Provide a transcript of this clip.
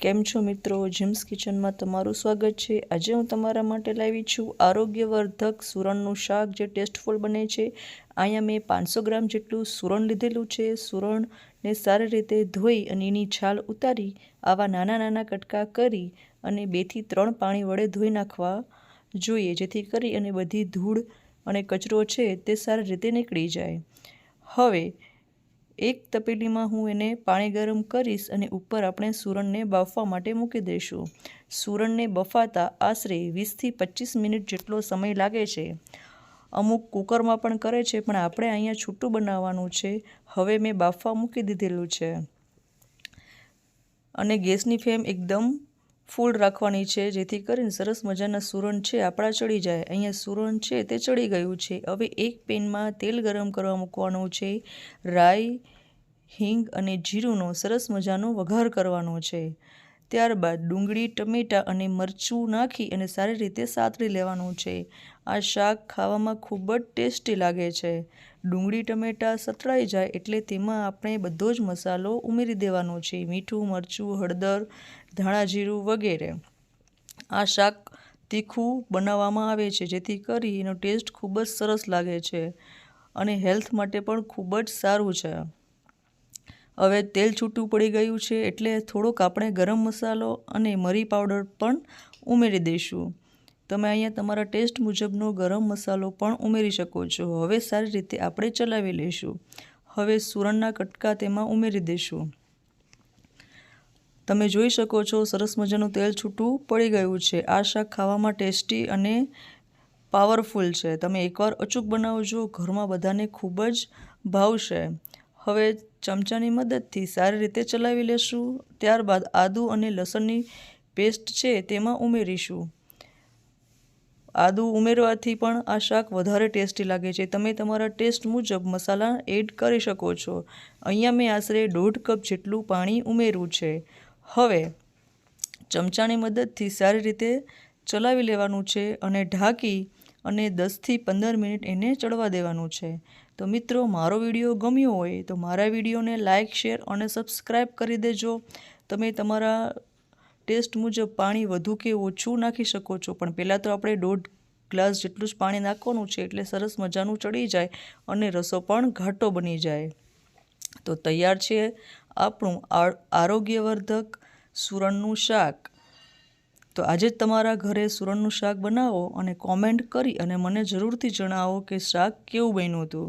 કેમ છો મિત્રો? જીમ્સ કિચનમાં તમારું સ્વાગત છે. આજે હું તમારા માટે લાવી છું આરોગ્યવર્ધક સુરણનું શાક જે ટેસ્ટફુલ બને છે. અહીંયા મેં પાંચસો ગ્રામ જેટલું સુરણ લીધેલું છે. સુરણને સારી રીતે ધોઈ અને એની છાલ ઉતારી, આવા નાના નાના કટકા કરી અને બેથી ત્રણ પાણી વડે ધોઈ નાખવા જોઈએ, જેથી કરી અને બધી ધૂળ અને કચરો છે તે સારી રીતે નીકળી જાય. હવે એક તપેલીમાં હું એને પાણી ગરમ કરીશ અને ઉપર આપણે સુરણને બાફવા માટે મૂકી દઈશું. સુરણને બફાતા આશરે વીસથી પચીસ મિનિટ જેટલો સમય લાગે છે. અમુક કુકરમાં પણ કરે છે, પણ આપણે અહીંયા છૂટું બનાવવાનું છે. હવે મેં બાફવા મૂકી દીધેલું છે. અને ગેસની ફ્લેમ એકદમ ફૂલ રાખવાની છે, જેથી કરીને સરસ મજાના સુરણ છે, આપણા ચડી જાય. અહીંયા સુરણ છે, તે ચડી ગયું છે. હવે એક પેનમાં તેલ ગરમ કરવા મૂકવાનું છે, રાઈ, હિંગ અને જીરુંનો સરસ મજાનો વઘાર કરવાનો છે. ત્યારબાદ ડુંગળી, ટમેટાં અને મરચું નાખી અને સારી રીતે સાતરી લેવાનું છે. આ શાક ખાવામાં ખૂબ જ ટેસ્ટી લાગે છે. ડુંગળી, ટમેટાં સતળાઈ જાય એટલે તેમાં આપણે બધો જ મસાલો ઉમેરી દેવાનો છે. મીઠું, મરચું, હળદર, ધાણા જીરું વગેરે. આ શાક તીખું બનાવવામાં આવે છે, જેથી કરી એનો ટેસ્ટ ખૂબ જ સરસ લાગે છે અને હેલ્થ માટે પણ ખૂબ જ સારું છે. હવે તેલ છૂટું પડી ગયું છે એટલે થોડોક આપણે ગરમ મસાલો અને મરી પાવડર પણ ઉમેરી દઈશું. તમે અહીંયા તમારા ટેસ્ટ મુજબનો ગરમ મસાલો પણ ઉમેરી શકો છો. હવે સારી રીતે આપણે ચલાવી લઈશું. હવે સુરણના કટકા તેમાં ઉમેરી દઈશું. તમે જોઈ શકો છો સરસ મજાનું તેલ છૂટું પડી ગયું છે. આ શાક ખાવામાં ટેસ્ટી અને પાવરફુલ છે. તમે એકવાર અચૂક બનાવજો. ઘરમાં બધાને ખૂબ જ ભાવશે. હવે ચમચાની મદદથી સારી રીતે ચલાવી લેશું. ત્યારબાદ આદું અને લસણની પેસ્ટ છે તેમાં ઉમેરીશું. આદું ઉમેરવાથી પણ આ શાક વધારે ટેસ્ટી લાગે છે. તમે તમારા ટેસ્ટ મુજબ મસાલા એડ કરી શકો છો. અહીંયા મેં આશરે દોઢ કપ જેટલું પાણી ઉમેર્યું છે. હવે ચમચાની મદદથી સારી રીતે ચલાવી લેવાનું છે અને ઢાંકી અને દસથી પંદર મિનિટ એને ચડવા દેવાનું છે. તો મિત્રો, મારો વીડિયો ગમ્યો હોય તો મારા વિડીયોને લાઇક શેર અને સબસ્ક્રાઈબ કરી દેજો. તમે તમારા ટેસ્ટ મુજબ પાણી વધુ કે ઓછું નાખી શકો છો. પણ પહેલાં તો આપણે દોઢ ગ્લાસ જેટલું જ પાણી નાખવાનું છે એટલે સરસ મજાનું ચડી જાય અને રસો પણ ઘાટો બની જાય. તો તૈયાર છે આપણું આરોગ્યવર્ધક સુરણનું શાક. તો આજે જ તમારા ઘરે સુરણનું શાક બનાવો અને કોમેન્ટ કરી અને મને જરૂરથી જણાવો કે શાક કેવું બન્યું હતું.